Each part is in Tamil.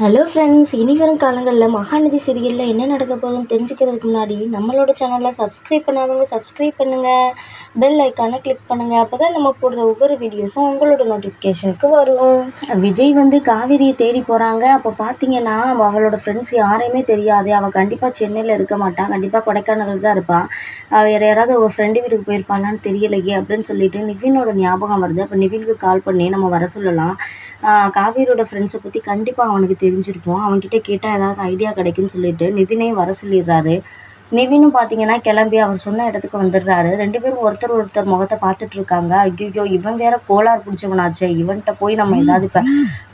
ஹலோ ஃப்ரெண்ட்ஸ் இனி வரும் காலங்களில் மகாநதி சீரியலில் என்ன நடக்க போகுதுன்னு தெரிஞ்சுக்கிறதுக்கு முன்னாடி நம்மளோட சேனலை சப்ஸ்கிரைப் பண்ணாதவங்க சப்ஸ்கிரைப் பண்ணுங்கள் பெல் ஐக்கானை கிளிக் பண்ணுங்கள் அப்போ தான் நம்ம போடுற ஒவ்வொரு வீடியோஸும் உங்களோட நோட்டிஃபிகேஷனுக்கு வரும். விஜய் வந்து காவேரியை தேடி போகிறாங்க அப்போ பார்த்தீங்கன்னா அவளோட ஃப்ரெண்ட்ஸ் யாரையுமே தெரியாது. அவள் கண்டிப்பாக சென்னையில் இருக்க மாட்டாள் கண்டிப்பாக கொடைக்கானலில் தான் இருப்பாள் வேறு யாராவது அவள் ஃப்ரெண்டு வீட்டுக்கு போயிருப்பாளான்னு தெரியலையே அப்படின்னு சொல்லிட்டு நிவினோட ஞாபகம் வருது. அப்போ நிவினுக்கு கால் பண்ணி நம்ம வர சொல்லலாம். காவேரியோட ஃப்ரெண்ட்ஸை பற்றி கண்டிப்பாக அவனுக்கு தெரியும் தெரிஞ்சிருக்கும். அவன்கிட்ட கேட்டால் ஏதாவது ஐடியா கிடைக்கும்னு சொல்லிட்டு நிவினையும் வர சொல்லிடுறாரு. நிவினும் பார்த்தீங்கன்னா கிளம்பி அவர் சொன்ன இடத்துக்கு வந்துடுறாரு. ரெண்டு பேரும் ஒருத்தர் ஒருத்தர் முகத்தை பார்த்துட்டு இருக்காங்க ஐயோ இவன் வேற கோளாறு பிடிச்சவனாச்சே இவன்கிட்ட போய் நம்ம ஏதாவது இப்போ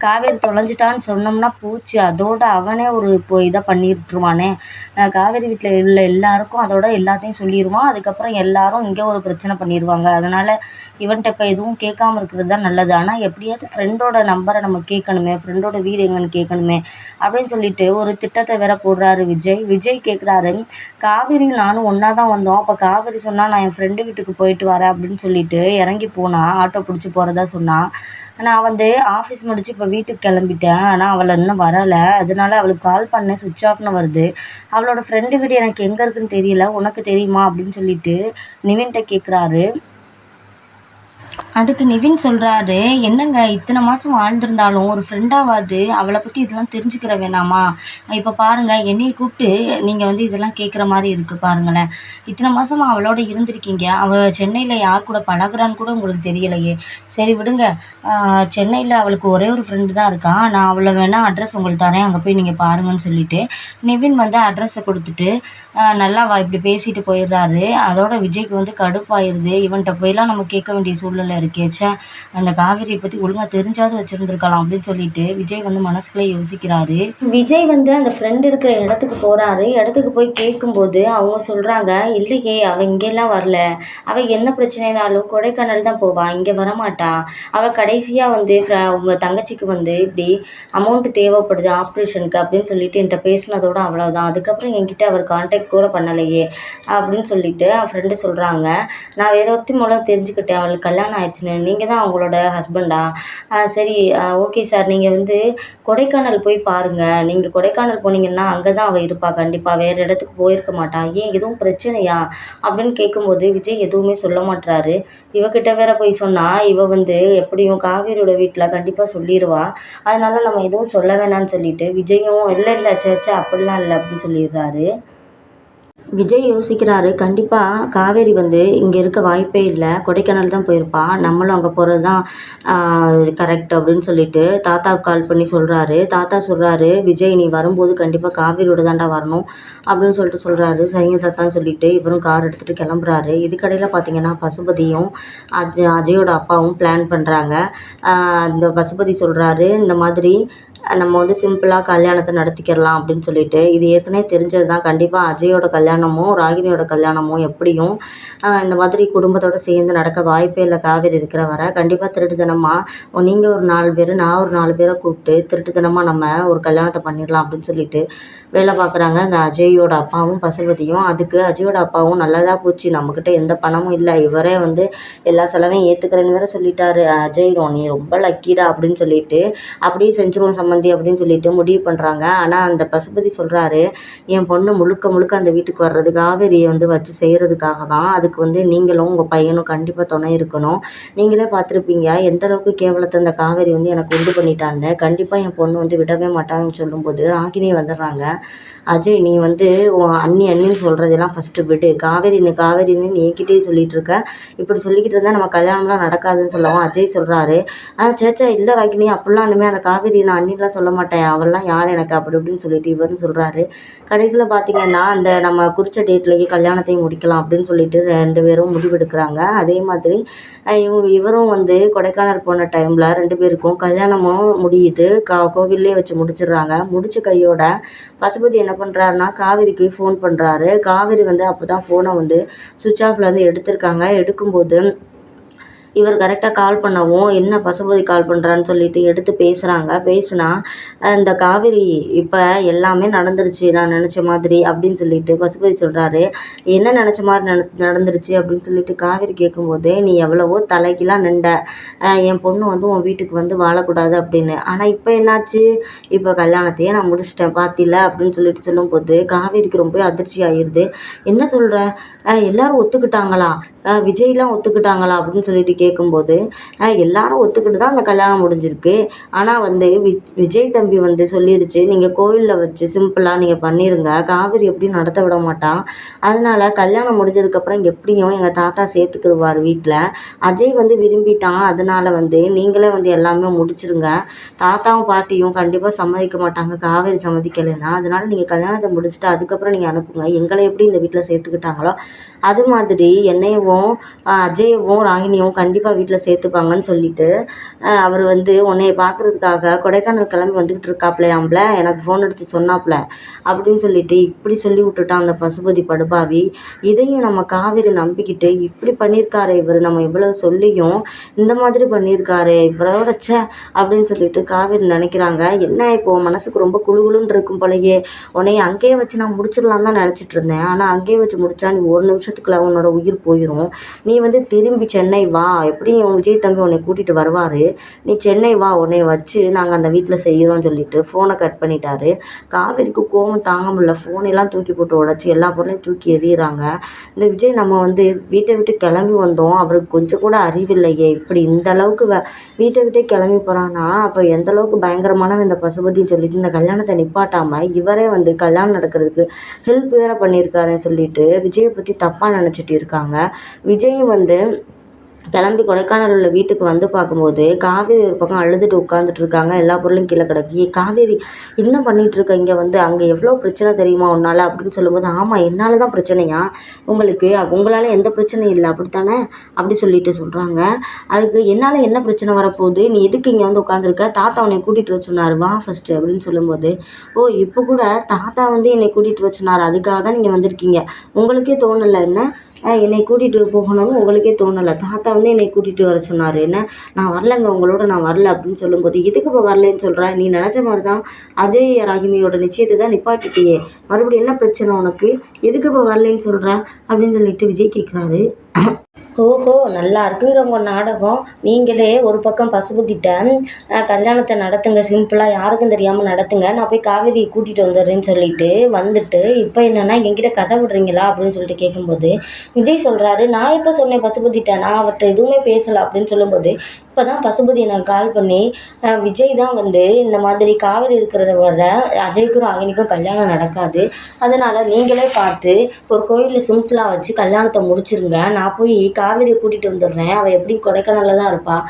காவேரி தொலைஞ்சிட்டான்னு சொன்னோம்னா பூச்சி. அதோட அவனே ஒரு இப்போ இதை பண்ணிட்டுருவானே காவேரி வீட்டில் உள்ள எல்லாருக்கும் அதோட எல்லாத்தையும் சொல்லிடுவான் அதுக்கப்புறம் எல்லாரும் இங்கே ஒரு பிரச்சனை பண்ணிடுவாங்க அதனால் இவன்கிட்ட இப்போ எதுவும் கேட்காம இருக்கிறது தான் நல்லது. ஆனால் எப்படியாவது ஃப்ரெண்டோட நம்பரை நம்ம கேட்கணுமே ஃப்ரெண்டோட வீடு எங்கன்னு கேட்கணுமே அப்படின்னு சொல்லிட்டு ஒரு திட்டத்தை வேற போடுறாரு விஜய். விஜய் கேட்குறாரு காவேரி நானும் ஒன்றா தான் வந்தோம். அப்போ காவேரி சொன்னால் நான் என் ஃப்ரெண்டு வீட்டுக்கு போயிட்டு வரேன் அப்படின்னு சொல்லிட்டு இறங்கி போனான் ஆட்டோ பிடிச்சி போகிறதா சொன்னான் நான் வந்து ஆஃபீஸ் முடிச்சு இப்போ வீட்டுக்கு கிளம்பிட்டேன். ஆனால் அவள் இன்னும் வரலை. அதனால அவளுக்கு கால் பண்ணேன். சுவிட்ச் ஆஃப்னு வருது. அவளோட ஃப்ரெண்டு வீடு எனக்கு எங்கே இருக்குன்னு தெரியல. உனக்கு தெரியுமா? அப்படின்னு சொல்லிட்டு நிவின்கிட்ட கேட்குறாரு அதுக்கு நிவின் சொல்கிறாரு என்னங்க இத்தனை மாதம் வாழ்ந்திருந்தாலும் ஒரு ஃப்ரெண்டாவது அவளை பற்றி இதெல்லாம் தெரிஞ்சுக்கிற வேணாமா? இப்போ பாருங்கள் என்னையை கூப்பிட்டு நீங்கள் வந்து இதெல்லாம் கேட்குற மாதிரி இருக்குது பாருங்களேன். இத்தனை மாதமாக அவளோட இருந்திருக்கீங்க. அவள் சென்னையில் யார் கூட பழகுறான்னு கூட உங்களுக்கு தெரியலையே. சரி விடுங்க. சென்னையில் அவளுக்கு ஒரே ஒரு ஃப்ரெண்டு தான் இருக்கா. நான் அவளை வேணால் அட்ரஸ் உங்களுக்கு தரேன். அங்கே போய் நீங்கள் பாருங்கன்னு சொல்லிவிட்டு நிவின் வந்து அட்ரஸை கொடுத்துட்டு நல்லா வா இப்படி பேசிட்டு போயிடுறாரு. அதோட விஜய்க்கு வந்து கடுப்பாயிருது. இவன்கிட்ட போயெல்லாம் நம்ம கேட்க வேண்டிய சூழ்நிலை இருக்கே ச்சே. அந்த காவேரியை பற்றி ஒழுங்காக தெரிஞ்சாவது வச்சுருந்துருக்கலாம் அப்படின்னு சொல்லிட்டு விஜய் வந்து மனசுக்குள்ளே யோசிக்கிறாரு. விஜய் வந்து அந்த ஃப்ரெண்டு இருக்கிற இடத்துக்கு போகிறாரு இடத்துக்கு போய் கேட்கும்போது அவங்க சொல்கிறாங்க இல்லையே அவள் இங்கெல்லாம் வரல. அவள் என்ன பிரச்சனைனாலும் கொடைக்கானல் தான் போவாள் இங்கே வரமாட்டா. அவள் கடைசியாக வந்து உங்கள் தங்கச்சிக்கு வந்து இப்படி அமௌண்ட்டு தேவைப்படுது ஆப்ரேஷனுக்கு அப்படின்னு சொல்லிட்டு என்கிட்ட பேசினதோட அவ்வளோதான் அதுக்கப்புறம் என்கிட்ட அவர் கான்டாக்ட் கூட பண்ணலையே அப்படின்னு சொல்லிட்டு என் ஃப்ரெண்டு சொல்கிறாங்க நான் வேற ஒருத்தி மூலம் தெரிஞ்சுக்கிட்டேன். அவளுக்கு கல்யாணம் ஆயிடுச்சுன்னு. நீங்கள் தான் அவங்களோட ஹஸ்பண்டா சரி ஓகே சார் நீங்கள் வந்து கொடைக்கானல் போய் பாருங்கள் நீங்கள் கொடைக்கானல் போனீங்கன்னா அங்கே தான் அவள் இருப்பாள் கண்டிப்பாக வேறு இடத்துக்கு போயிருக்க மாட்டான் ஏன் எதுவும் பிரச்சனையா? அப்படின்னு கேட்கும்போது விஜய் எதுவுமே சொல்ல மாட்டுறாரு இவகிட்ட வேற போய் சொன்னால் இவ வந்து எப்படியும் காவேரியோட வீட்டில் கண்டிப்பாக சொல்லிடுவா அதனால நம்ம எதுவும் சொல்ல வேணாம்னு சொல்லிட்டு விஜயும் இல்லை இல்லை சேச்சா அப்படிலாம் இல்லை அப்படின்னு சொல்லிடுறாரு. விஜய் யோசிக்கிறாரு கண்டிப்பாக காவேரி வந்து இங்கே இருக்க வாய்ப்பே இல்லை. கொடைக்கானல் தான் போயிருப்பா. நம்மளும் அங்கே போகிறது தான் கரெக்ட் அப்படின்னு சொல்லிட்டு தாத்தாவுக்கு கால் பண்ணி சொல்கிறாரு தாத்தா சொல்கிறாரு விஜய் நீ வரும்போது கண்டிப்பாக காவேரியோட தாண்டா வரணும் அப்படின்னு சொல்லிட்டு சொல்கிறாரு சரிங்க தாத்தான்னு சொல்லிட்டு இவரும் கார் எடுத்துகிட்டு கிளம்புறாரு. இதுக்கடையில் பார்த்தீங்கன்னா பசுபதியும் அஜ் அஜயோட அப்பாவும் பிளான் பண்ணுறாங்க இந்த பசுபதி சொல்கிறாரு இந்த மாதிரி நம்ம வந்து சிம்பிளாக கல்யாணத்தை நடத்திக்கிடலாம் அப்படின்னு சொல்லிட்டு. இது ஏற்கனவே தெரிஞ்சது தான் கண்டிப்பாக அஜயோட கல்யாணமோ ராகினியோட கல்யாணமும் எப்படியும் இந்த மாதிரி குடும்பத்தோடு சேர்ந்து நடக்க வாய்ப்பே இல்லை. காவேரி இருக்கிற வரை கண்டிப்பாக திருட்டுத்தனமாக நீங்கள் ஒரு நாலு பேர் நான் ஒரு நாலு பேரை கூப்பிட்டு திருட்டுத்தனமாக நம்ம ஒரு கல்யாணத்தை பண்ணிடலாம் அப்படின்னு சொல்லிட்டு வேலை பார்க்குறாங்க. அந்த அஜயோட அப்பாவும் பசுபதியும் அதுக்கு அஜயோட அப்பாவும் நல்லதாக போச்சு. நம்மக்கிட்ட எந்த பணமும் இல்லை. இவரே வந்து எல்லா செலவையும் ஏற்றுக்கிறேன்னு வேற சொல்லிட்டாரு. அஜய் நீ ரொம்ப லக்கிடா அப்படின்னு சொல்லிட்டு அப்படியே செஞ்சுருவோம் சம்மந்தி அப்படின்னு சொல்லிட்டு முடிவு பண்ணுறாங்க ஆனால் அந்த பசுபதி சொல்கிறாரு என் பொண்ணு முழுக்க முழுக்க அந்த வீட்டுக்கு வர்றது காவேரியை வந்து வச்சு செய்கிறதுக்காக தான் அதுக்கு வந்து நீங்களும் உங்கள் பையனும் கண்டிப்பாக துணை இருக்கணும். நீங்களே பார்த்துருப்பீங்க எந்த அளவுக்கு கேவலத்தை அந்த காவேரி வந்து எனக்கு உண்டு பண்ணிட்டான்னு. கண்டிப்பாக என் பொண்ணு வந்து விடவே மாட்டாங்கன்னு சொல்லும்போது ராகினி வந்துடுறாங்க. அஜய் நீ வந்து உன் அண்ணி அண்ணின்னு சொல்கிறதெல்லாம் ஃபஸ்ட்டு விடு. காவேரின்னு காவேரின்னு நீ என்கிட்டயே சொல்லிகிட்டு இருக்க. இப்படி சொல்லிக்கிட்டு இருந்தால் நம்ம கல்யாணம்லாம் நடக்காதுன்னு சொல்லவும் அஜய் சொல்கிறாரு ஆ சேச்சா இல்லை ராகினி அப்படிலாம் இனிமேல் அந்த காவேரி நான் அண்ணிலாம் சொல்ல மாட்டேன். அவள்லாம் யார் எனக்கு அப்படி இப்படின்னு சொல்லிட்டு இவர்னு சொல்கிறாரு கடைசியில் பார்த்தீங்கன்னா அந்த நம்ம குறித்த டேட்லேயே கல்யாணத்தையும் முடிக்கலாம் அப்படின்னு சொல்லிட்டு ரெண்டு பேரும் முடிவெடுக்கிறாங்க. அதே மாதிரி இவங்க இவரும் வந்து கொடைக்கானல் போன டைமில் ரெண்டு பேருக்கும் கல்யாணமும் முடியுது. கா கோவில்லே வச்சு முடிச்சிடுறாங்க. முடிச்ச கையோட பசுபதி என்ன பண்ணுறாருன்னா காவிரிக்கு ஃபோன் பண்ணுறாரு காவிரி வந்து அப்போ தான் ஃபோனை வந்து சுவிட்ச் ஆஃப்லேருந்து எடுத்திருக்காங்க. எடுக்கும்போது இவர் கரெக்டாக கால் பண்ணவும் என்ன பசுபதி கால் பண்ணுறான்னு சொல்லிட்டு எடுத்து பேசுகிறாங்க பேசுனா இந்த காவேரி இப்போ எல்லாமே நடந்துருச்சு நான் நினச்ச மாதிரி அப்படின்னு சொல்லிட்டு பசுபதி சொல்கிறாரு என்ன நினச்ச மாதிரி நட நடந்துருச்சு அப்படின்னு சொல்லிட்டு காவேரி கேட்கும்போது நீ எவ்வளவோ தலைக்கெலாம் நின்ற என் பொண்ணு வந்து உன் வீட்டுக்கு வந்து வாழக்கூடாது அப்படின்னு. ஆனால் இப்போ என்னாச்சு? இப்போ கல்யாணத்தையே நான் முடிச்சிட்டேன் பார்த்தில அப்படின்னு சொல்லிட்டு சொல்லும்போது காவேரிக்கு ரொம்ப அதிர்ச்சி ஆயிடுது என்ன சொல்கிற எல்லாரும் ஒத்துக்கிட்டாங்களா? விஜய்லாம் ஒத்துக்கிட்டாங்களா? அப்படின்னு சொல்லிட்டு கேட்கும்போது எல்லாரும் ஒத்துக்கிட்டு தான் அந்த கல்யாணம் முடிஞ்சிருக்கு. ஆனால் வந்து வி விஜய் தம்பி வந்து சொல்லிருச்சு நீங்கள் கோவிலில் வச்சு சிம்பிளாக நீங்கள் பண்ணிடுங்க காவேரி எப்படி நடத்த விட மாட்டான். அதனால கல்யாணம் முடிஞ்சதுக்கப்புறம் எப்படியும் எங்கள் தாத்தா சேர்த்துக்கிடுவார் வீட்டில் அஜய் வந்து விரும்பிட்டான். அதனால வந்து நீங்களே வந்து எல்லாமே முடிச்சிருங்க. தாத்தாவும் பாட்டியும் கண்டிப்பாக சம்மதிக்க மாட்டாங்க. காவேரி சம்மதிக்கலைன்னா. அதனால நீங்கள் கல்யாணத்தை முடிச்சுட்டு அதுக்கப்புறம் நீங்கள் அனுப்புங்க. எங்களை எப்படி இந்த வீட்டில் சேர்த்துக்கிட்டாங்களோ அது மாதிரி என்னையவும் அஜயவும் ராகினியும் கண்டிப்பாக வீட்டில் சேர்த்துப்பாங்கன்னு சொல்லிட்டு அவர் வந்து உன்னைய பார்க்குறதுக்காக கொடைக்கானல் கிளம்பி வந்துக்கிட்டு இருக்காப்லையாம்ல எனக்கு ஃபோன் அடித்து சொன்னாப்ல. அப்படின்னு சொல்லிட்டு இப்படி சொல்லி விட்டுட்டான் அந்த பசுபதி படுபாவி. இதையும் நம்ம காவேரி நம்பிக்கிட்டு இப்படி பண்ணியிருக்காரு இவர் நம்ம இவ்வளவு சொல்லியும் இந்த மாதிரி பண்ணியிருக்காரு இவரோட ச்சே அப்படின்னு சொல்லிட்டு காவேரி நினைக்கிறாங்க. என்ன இப்போ மனசுக்கு ரொம்ப குளுகுளுன்னு இருக்கும் போலயே உன்னைய அங்கேயே வச்சு நான் முடிச்சிடலாம் தான் நினச்சிட்டு இருந்தேன். ஆனால் அங்கேயே வச்சு முடிச்சா நீ ஒரு நிமிஷத்துக்குள்ள உன்னோட உயிர் போயிடும் நீ வந்து திரும்பி சென்னை வா. எப்படியும் உன் விஜய் தம்பி உன்னை கூட்டிகிட்டு வருவார்? நீ சென்னை வா உன்னை வச்சு நாங்கள் அந்த வீட்டில் செய்கிறோம்னு சொல்லிட்டு ஃபோனை கட் பண்ணிட்டாரு. காவேரிக்கு கோவம் தாங்க முடியல ஃபோனெல்லாம் தூக்கி போட்டு உடச்சி எல்லா பொருளையும் தூக்கி எறிகிறாங்க இந்த விஜய் நம்ம வந்து வீட்டை விட்டு கிளம்பி வந்தோம். அவருக்கு கொஞ்சம் கூட அறிவில்லையே. இப்படி இந்த அளவுக்கு வ வீட்டை விட்டே கிளம்பி போகிறான்னா அப்போ எந்த அளவுக்கு பயங்கரமானவன் இந்த பசுபதின்னு சொல்லிட்டு இந்த கல்யாணத்தை நிப்பாட்டாமல் இவரே வந்து கல்யாணம் நடக்கிறதுக்கு ஹெல்ப் வேறு பண்ணியிருக்காருன்னு சொல்லிட்டு விஜயை பற்றி தப்பாக நினச்சிட்டு இருக்காங்க. விஜய் வந்து கிளம்பி கொடைக்கானல் உள்ள வீட்டுக்கு வந்து பார்க்கும்போது காவேரி ஒரு பக்கம் அழுதுட்டு உட்காந்துட்டு இருக்காங்க. எல்லா பொருளும் கீழே கிடக்கு. காவேரி என்ன பண்ணிட்டு இருக்க இங்கே வந்து? அங்கே எவ்வளோ பிரச்சனை தெரியுமா உன்னால் அப்படின்னு சொல்லும்போது ஆமாம் என்னால் தான் பிரச்சனையா? உங்களுக்கு உங்களால் எந்த பிரச்சனையும் இல்லை. அப்படித்தானே? அப்படி சொல்லிட்டு சொல்கிறாங்க அதுக்கு என்னால் என்ன பிரச்சனை வரப்போகுது? நீ எதுக்கு இங்கே வந்து உட்காந்துருக்க தாத்தா உன்னை கூட்டிகிட்டு வர சொன்னார். வா ஃபஸ்ட்டு அப்படின்னு சொல்லும்போது ஓ இப்போ கூட தாத்தா வந்து என்னை கூட்டிகிட்டு வர சொன்னார். அதுக்காக தான் நீங்கள் வந்திருக்கீங்க. உங்களுக்கே தோணலை என்ன? என்னை கூட்டிகிட்டு போகணும்னு உங்களுக்கே தோணலை. தாத்தா வந்து என்னை கூட்டிகிட்டு வர சொன்னார். என்ன நான் வரலங்க உங்களோட நான் வரல அப்படின்னு சொல்லும்போது எதுக்கு இப்போ வரலன்னு சொல்கிற நீ நினச்ச மாதிரி தான் அஜய் ராகினியோட நிச்சயத்தை தான் நிப்பாட்டிட்டியே. மறுபடியும் என்ன பிரச்சனை உனக்கு? எதுக்கு இப்போ வரலைன்னு சொல்கிற அப்படின்னு சொல்லிட்டு விஜய் கேட்குறாரு ஓஹோ நல்லா இருக்குங்க உங்கள் நாடகம். நீங்களே ஒரு பக்கம் பசுபதிட்ட கல்யாணத்தை நடத்துங்க சிம்பிளாக யாருக்கும் தெரியாமல் நடத்துங்க. நான் போய் காவேரி கூட்டிகிட்டு வந்துடுறேன்னு சொல்லிட்டு வந்துட்டு இப்போ என்னென்னா என்கிட்ட கதை விடுறீங்களா? அப்படின்னு சொல்லிட்டு கேட்கும்போது விஜய் சொல்கிறாரு நான் எப்போ சொன்னேன் பசுபதிட்ட நான் அவர்கிட்ட எதுவுமே பேசலை. அப்படின்னு சொல்லும்போது இப்போ தான் பசுபதி எனக்கு கால் பண்ணி விஜய் தான் வந்து இந்த மாதிரி காவேரி இருக்கிறத விட அஜய்க்கும் ராகினிக்கும் கல்யாணம் நடக்காது. அதனால் நீங்களே பார்த்து ஒரு கோயிலில் சிம்பிளாக வச்சு கல்யாணத்தை முடிச்சிருங்க. நான் போய் காவேரியை கூட்டிகிட்டு வந்துடுறேன். அவள் எப்படி கொடைக்கானலில் தான் இருப்பாள்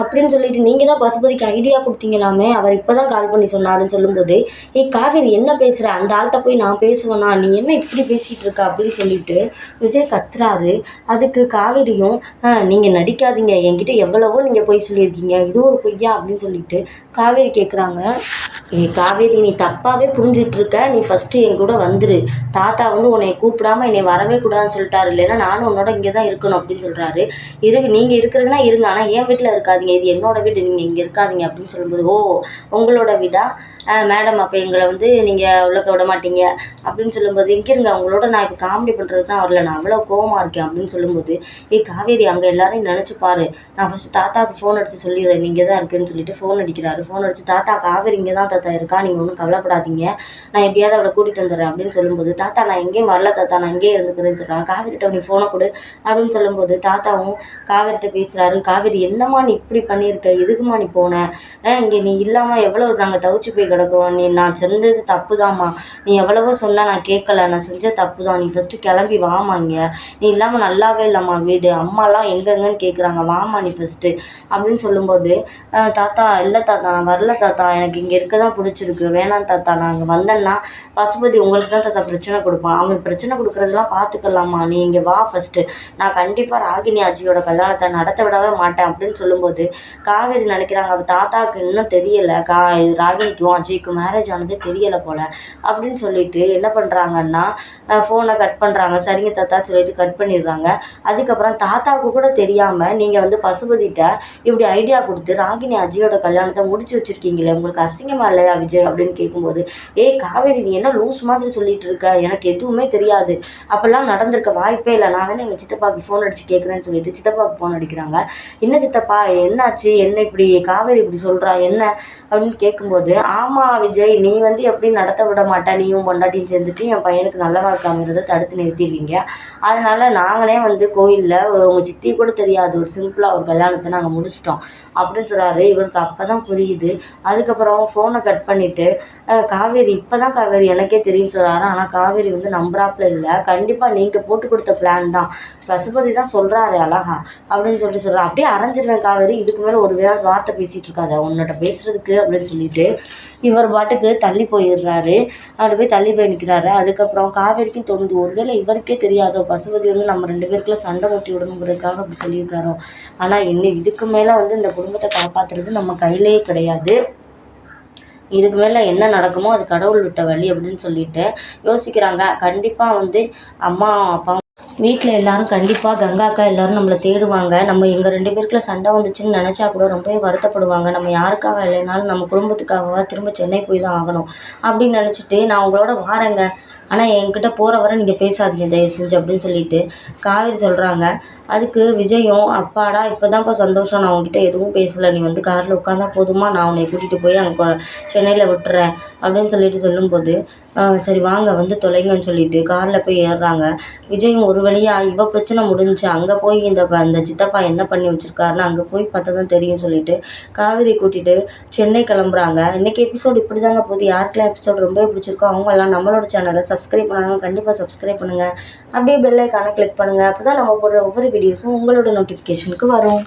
அப்படின்னு சொல்லிட்டு நீங்கள் தான் பசுபதிக்கு ஐடியா கொடுத்தீங்களாமே அவர் இப்போ தான் கால் பண்ணி சொன்னாருன்னு சொல்லும்போது ஏய் காவேரி என்ன பேசுகிற அந்த ஆள்கிட்ட போய் நான் பேசுவேனா? நீ என்ன இப்படி பேசிகிட்டு இருக்க? அப்படின்னு சொல்லிட்டு விஜய் கத்துறாரு. அதுக்கு காவேரியும் நீங்கள் நடிக்காதீங்க. என்கிட்ட எவ்வளவோ நீங்கள் பொய் சொல்லியிருக்கீங்க. இது ஒரு பொய்யா அப்படின்னு சொல்லிட்டு காவேரி கேட்குறாங்க ஏ காவேரி நீ தப்பாகவே புரிஞ்சிட்ருக்க. நீ ஃபஸ்ட்டு என் கூட வந்துரு. தாத்தா வந்து உன்னை கூப்பிடாம என்னை வரவே கூடாதுன்னு சொல்லிட்டாரு. இல்லைன்னா நானும் உன்னோட இங்கே தான் இருக்கணும் அப்படின்னு சொல்கிறாரு இருக்கு நீங்கள் இருக்கிறதுனா இருங்க. ஆனால் என் வீட்டில் இருக்காதீங்க. இது என்னோட வீடு. நீங்கள் இங்கே இருக்காதீங்க அப்படின்னு சொல்லும்போது ஓ உங்களோட வீடா? மேடம் அப்போ எங்களை வந்து நீங்கள் உள்ளக்க விட மாட்டீங்க அப்படின்னு சொல்லும்போது இங்கே இருங்க. அவங்களோட நான் இப்போ காமெடி பண்ணுறதுக்கு தான் வரல. நான் அவ்வளோ கோவமாக இருக்கேன் அப்படின்னு சொல்லும்போது ஏய் காவேரி அங்கே எல்லாரையும் நினச்சி பாரு. நான் ஃபஸ்ட்டு தாத்தாவுக்கு ஃபோன் அடித்து சொல்லிடுறேன் நீங்கள் தான் இருக்குன்னு சொல்லிட்டு ஃபோன் அடிக்கிறாரு. ஃபோன் அடித்து தாத்தா காவேரி இங்கே தான் தாத்தா இருக்கா? நீங்கள் ஒன்றும் கவலைப்படாதீங்க. நான் எப்படியாவது அவளை கூட்டிகிட்டு வந்துடுறேன் அப்படின்னு சொல்லும்போது தாத்தா நான் எங்கேயும் வரல தாத்தா நான் இங்கேயே இருந்துக்கிறேன்னு சொல்கிறாங்க காவேரிட்ட நீ ஃபோனை கொடு அப்படின்னு சொல்லும்போது தாத்தாவும் காவேரிட்ட பேசுகிறாரு காவேரி என்னம்மா நீ இப்படி பண்ணியிருக்க? எதுக்குமா நீ போன? இங்கே நீ இல்லாமல் எவ்வளோ நாங்கள் தவிச்சு போய் கிடக்குறோம். நீ நான் செஞ்சது தப்பு தாம்மா நீ எவ்வளவோ சொன்னால் நான் கேட்கல. நான் செஞ்ச தப்பு தான் நீ ஃபஸ்ட்டு கிளம்பி வாமா இங்கே. நீ இல்லாமல் நல்லாவே இல்லைம்மா வீடு. அம்மாலாம் எங்கெங்கன்னு கேட்குறாங்க வாமா நீ ஃபஸ்ட்டு அப்படின்னு சொல்லும்போது தாத்தா இல்லை தாத்தா நான் வரல தாத்தா எனக்கு இங்கே இருக்க தான் பிடிச்சிருக்கு. வேணாம் தாத்தா நான் இங்கே வந்தேன்னா பசுபதி உங்களுக்கு தான் தாத்தா பிரச்சனை கொடுப்பான். அவங்களுக்கு பிரச்சனை கொடுக்குறதெல்லாம் பார்த்துக்கலாமா நீ இங்கே வா ஃபஸ்ட்டு நான் கண்டிப்பாக ராகினி ஆச்சியோட கல்யாணத்தை நடத்த விடவே மாட்டேன். அப்படின்னு சொல்லும்போது காவேரி நினைக்கிறாங்க அப்போ தாத்தாவுக்கு இன்னும் தெரியலை. கா ராகினிக்கும் அஜய்க்கும் மேரேஜ் ஆனதே தெரியலை போல். அப்படின்னு சொல்லிட்டு என்ன பண்ணுறாங்கன்னா ஃபோனை கட் பண்ணுறாங்க சரிங்க தாத்தா சொல்லிட்டு கட் பண்ணிடுறாங்க. அதுக்கப்புறம் தாத்தாவுக்கு கூட தெரியாமல் நீங்கள் வந்து பசுபதிட்ட இப்படி ஐடியா கொடுத்து ராகினி அஜயோட கல்யாணத்தை முடிச்சு வச்சுருக்கீங்களே உங்களுக்கு அசிங்கமா இல்லையா விஜய்? அப்படின்னு கேட்கும்போது ஏய் காவேரி நீ என்ன லூஸ் மாதிரி சொல்லிட்டு இருக்க? எனக்கு எதுவுமே தெரியாது. அப்போல்லாம் நடந்திருக்க வாய்ப்பே இல்லை. நான் வேணா எங்கள் சித்தப்பாவுக்கு ஃபோன் அடித்து கேட்குறேன்னு சொல்லிட்டு சித்தப்பாவுக்கு ஃபோன் அடிக்கிறாங்க. என்ன சித்தப்பா என்னாச்சு? என்ன இப்படி? காவேரி இப்படி சொல்கிறா என்ன? அப்படின்னு கேட்கும்போது ஆமாம் விஜய் நீ வந்து எப்படி நடத்த விட மாட்டா. நீயும் பொண்டாட்டியும் சேர்ந்துட்டு என் பையனுக்கு நல்ல வாழ்க்கை அமைகிறத தடுத்து நிறுத்திடுவீங்க. அதனால் நாங்களே வந்து கோயிலில் உங்கள் சித்தி கூட தெரியாது. ஒரு சிம்பிளாக ஒரு கல்யாணத்தை நாங்கள் முடிச்சிட்டோம் அப்படின்னு சொல்கிறாரு இவருக்கு அப்போ தான் புரியுது. அதுக்கப்புறம் ஃபோனை கட் பண்ணிவிட்டு காவேரி இப்போ தான் காவேரி எனக்கே தெரியும் சொல்கிறாரு ஆனால் காவேரி வந்து நம்புறாப்புல இல்லை. கண்டிப்பாக நீங்கள் போட்டு கொடுத்த பிளான் தான். பசுபதி தான் சொல்கிறாரு அழகா அப்படின்னு சொல்லிட்டு சொல்கிறார் அப்படியே அரைஞ்சிருவேன் காவேரி. இதுக்கு மேலே ஒரு வேறு வார்த்தை பேசிகிட்டு இருக்காத. உன்னோட பேசுகிறதுக்கு அப்படின்னு சொல்லிட்டு இவர் பாட்டுக்கு தள்ளி போயிடுறாரு. அப்படி போய் தள்ளி போய் நிற்கிறாரு அதுக்கப்புறம் காவேரிக்கும் தோணுது. ஒருவேளை இவருக்கே தெரியாதோ பசுபதி வந்து நம்ம ரெண்டு பேருக்குள்ள சண்டை ஓட்டி விடணுங்கிறதுக்காக அப்படி சொல்லியிருக்காரோ. ஆனால் இன்னும் இதுக்கு மேலே வந்து இந்த குடும்பத்தை காப்பாற்றுறது நம்ம கையிலேயே கிடையாது. இதுக்கு மேலே என்ன நடக்குமோ அது கடவுள் விட்ட வழி அப்படின்னு சொல்லிட்டு யோசிக்கிறாங்க. கண்டிப்பாக வந்து அம்மா அப்பா வீட்டில் எல்லாரும் கண்டிப்பாக கங்காக்கா எல்லாரும் நம்மளை தேடுவாங்க. நம்ம எங்கள் ரெண்டு பேருக்குள்ள சண்டை வந்துச்சுன்னு நினச்சா கூட ரொம்பவே வருத்தப்படுவாங்க. நம்ம யாருக்காக இல்லைனாலும் நம்ம குடும்பத்துக்காகவா திரும்ப சென்னை போய் தான் ஆகணும். அப்படின்னு நினச்சிட்டு நான் உங்களோட வாரேங்க. ஆனால் என்கிட்ட போகிற வரை நீங்கள் பேசாதீங்க தயவு செஞ்சு அப்படின்னு சொல்லிட்டு காவேரி சொல்கிறாங்க அதுக்கு விஜயும் அப்பாடா இப்போ தான்ப்பா சந்தோஷம். நான் உங்ககிட்ட எதுவும் பேசலை. நீ வந்து காரில் உட்காந்தா போதுமா? நான் உன்னை கூட்டிகிட்டு போய் அங்கே சென்னையில் விட்டுறேன். அப்படின்னு சொல்லிட்டு சொல்லும்போது சரி வாங்க வந்து தொலைங்கன்னு சொல்லிட்டு காரில் போய் ஏறுறாங்க. விஜயும் ஒரு வழியாக இவள் பிரச்சனை முடிஞ்சுச்சு. அங்கே போய் இந்த அந்த சித்தப்பா என்ன பண்ணி வச்சுருக்காருன்னு அங்கே போய் பார்த்தா தான் தெரியும் சொல்லிட்டு காவேரி கூட்டிகிட்டு சென்னை கிளம்புறாங்க. இன்றைக்கி எபிசோடு இப்படி தாங்க போகுது. யாருக்கெல்லாம் எபிசோடு ரொம்ப பிடிச்சிருக்கோ அவங்கெல்லாம் நம்மளோட சேனலை சப்ஸ்கிரைப் பண்ணாங்க கண்டிப்பாக சப்ஸ்கிரைப் பண்ணுங்கள் அப்படியே பெல்லைக்கான கிளிக் பண்ணுங்கள் அப்போ தான் நம்ம போடுற ஒவ்வொரு வீடியோஸும் உங்களோட நோட்டிஃபிகேஷனுக்கு வரும்.